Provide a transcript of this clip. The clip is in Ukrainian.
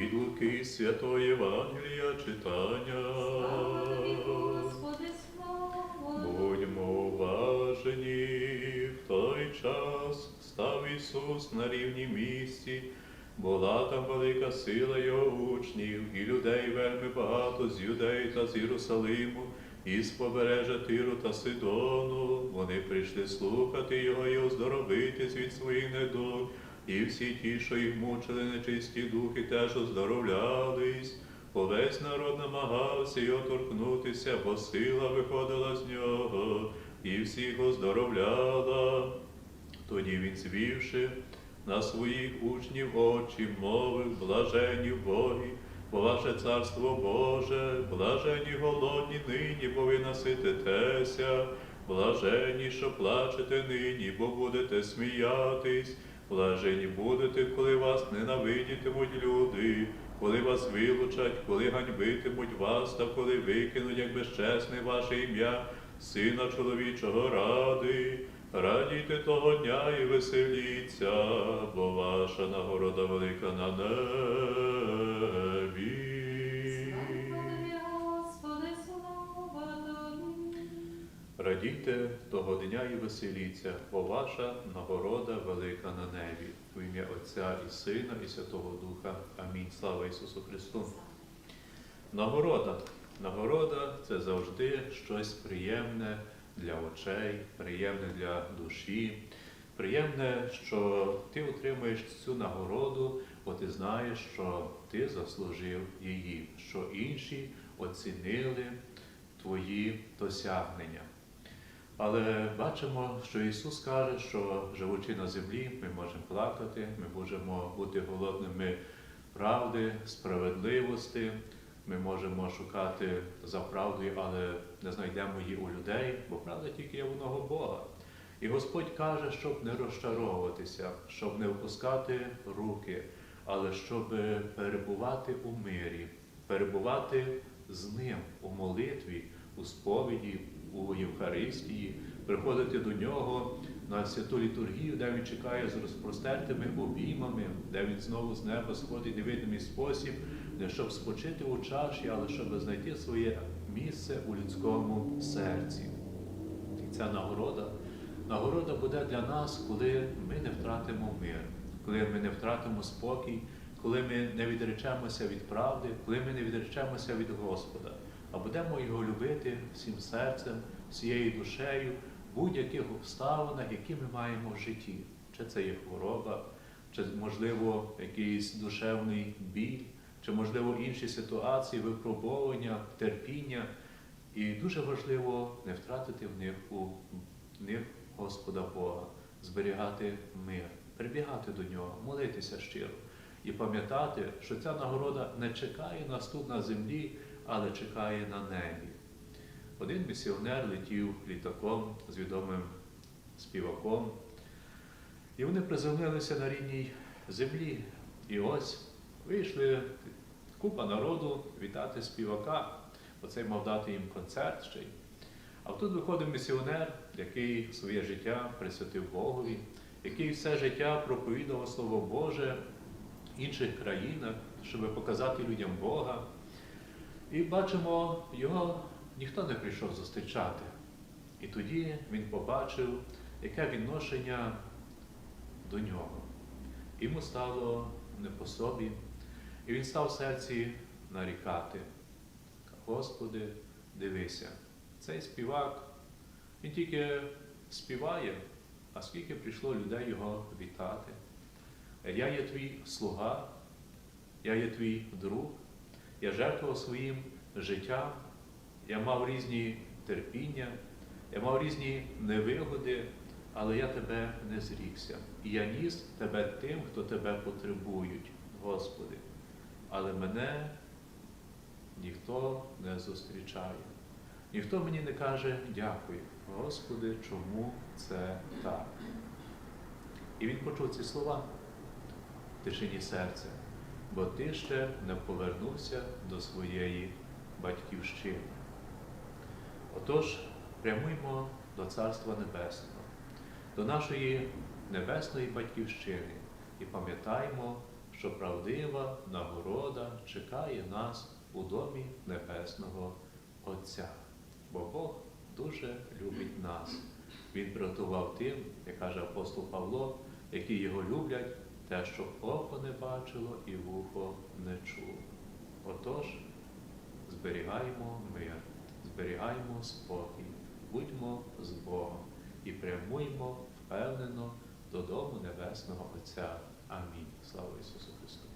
Від Луки Святого Євангелія читання. Слава тобі, Господи, слава. Будьмо уважені. В той час став Ісус на рівні місці. Була там велика сила його учнів, і людей вельми багато з Юдеї та з Єрусалиму, і з побережжя Тиру та Сидону. Вони прийшли слухати його і оздоровитись від своїх недуг. І всі ті, що їх мучили нечисті духи, теж оздоровлялись. Увесь народ намагався його торкнутися, бо сила виходила з нього, і всіх оздоровляла. Тоді він, звівши на своїх учнів очі, мовив, блажені Богі, бо ваше царство Боже, блажені голодні нині, бо ви насититеся, блажені, що плачете нині, бо будете сміятись, блажені будете, коли вас ненавидітимуть люди, коли вас вилучать, коли ганьбитимуть вас, та коли викинуть, як безчесне ваше ім'я, Сина чоловічого ради. Радійте того дня і веселіться, бо ваша нагорода велика на небі. Радійте того дня і веселіться, бо ваша нагорода велика на небі. У ім'я Отця і Сина, і Святого Духа. Амінь. Слава Ісусу Христу. Нагорода. Нагорода це завжди щось приємне для очей, приємне для душі. Приємне, що ти отримуєш цю нагороду, бо ти знаєш, що ти заслужив її, що інші оцінили твої досягнення. Але бачимо, що Ісус каже, що живучи на землі, ми можемо плакати, ми можемо бути голодними правди, справедливості, ми можемо шукати за правдою, але не знайдемо її у людей, бо правда тільки є в одного Бога. І Господь каже, щоб не розчаровуватися, щоб не впускати руки, але щоб перебувати у мирі, перебувати з Ним у молитві, у сповіді, у Євхаристії, приходити до нього на святу літургію, де він чекає з розпростертими обіймами, де він знову з неба сходить невидимий спосіб, не щоб спочити у чаші, але щоб знайти своє місце у людському серці. І ця нагорода, нагорода буде для нас, коли ми не втратимо мир, коли ми не втратимо спокій, коли ми не відречемося від правди, коли ми не відречемося від Господа, а будемо його любити всім серцем, всією душею, будь-яких обставинах, які ми маємо в житті. Чи це є хвороба, чи, можливо, якийсь душевний біль, чи, можливо, інші ситуації, випробовування, терпіння. І дуже важливо не втратити в них у в них Господа Бога, зберігати мир, прибігати до нього, молитися щиро і пам'ятати, що ця нагорода не чекає нас тут на землі, але чекає на небі. Один місіонер летів літаком з відомим співаком, і вони приземлилися на рідній землі. І ось вийшли купа народу вітати співака. Оцей мав дати їм концерт ще й. А тут виходить місіонер, який своє життя присвятив Богові, який все життя проповідував Слово Боже в інших країнах, щоб показати людям Бога. І бачимо, його ніхто не прийшов зустрічати. І тоді він побачив, яке відношення до нього. Йому стало не по собі, і він став в серці нарікати. Господи, дивися, цей співак, він тільки співає, а скільки прийшло людей його вітати. Я є твій слуга, я є твій друг, я жертвував своїм життям, я мав різні терпіння, я мав різні невигоди, але я тебе не зрікся. І я ніс тебе тим, хто тебе потребують, Господи. Але мене ніхто не зустрічає. Ніхто мені не каже дякую, Господи, чому це так? І він почув ці слова в тишині серця, бо ти ще не повернувся до своєї батьківщини. Отож, прямуймо до Царства Небесного, до нашої небесної батьківщини і пам'ятаємо, що правдива нагорода чекає нас у домі Небесного Отця. Бо Бог дуже любить нас. Він приготував тим, як каже апостол Павло, які його люблять, те, що око не бачило і вухо не чуло. Отож, зберігаємо мир, зберігаємо спокій, будьмо з Богом і прямуймо впевнено додому Небесного Отця. Амінь. Слава Ісусу Христу!